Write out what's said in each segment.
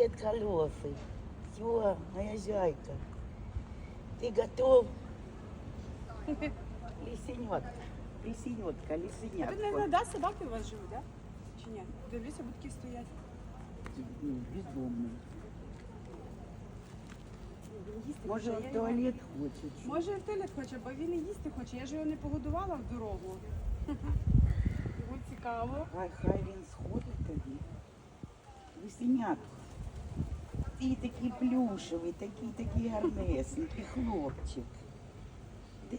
Привет, колесый. Все, моя зайка. Ты готов? Лисенетка. Лисенетка, А тут, лисенятка. мабуть, да, собаки у вас живуть, да? Чи ні? Дивлюся, будки стоять. Ну, бездомный. Він їсти Може, хоче, в я його- туалет хочет? Може, в туалет хоче, бо він і їсти хоче. Я ж його не погодувала в дорогу. Йому цікаво. Хай, хай він сходить тоді. Лисенятка. Ти такий плюшевий, такий, такий гарнесенький хлопчик.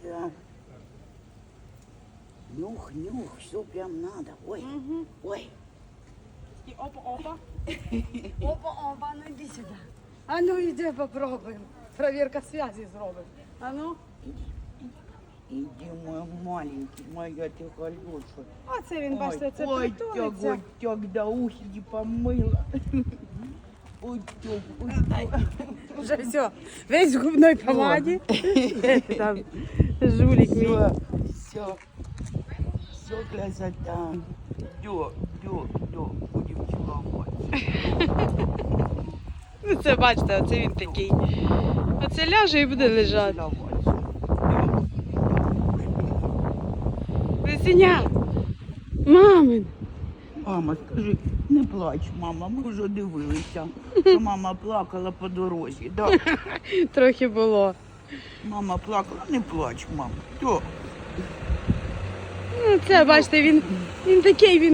Да. Нюх, нюх, все прям надо. Ой, Угу. ой. І опа-опа. Опа-опа, ну йди сюди. А ну йди попробуємо. Провірка зв'язі зробимо. А ну. Иди, мой маленький, моя ты хорошая. А це він, бачите, це ой, притулиться. ой, тяг, да ухи не помыла. Вже все. Весь в губной помаді. Там жулік мій. Все, все, все красота. Дё, дё, дё, будем целовать. Ну це бачите, оце він такий. Оце ляже і буде лежати. Целовать. Лисеня! Мамин! Мама, скажи, не плач, мама, ми вже дивилися, що мама плакала по дорозі. Да. Трохи було. Мама плакала, не плач, мама. То. Ну це, бачите, він, він такий, він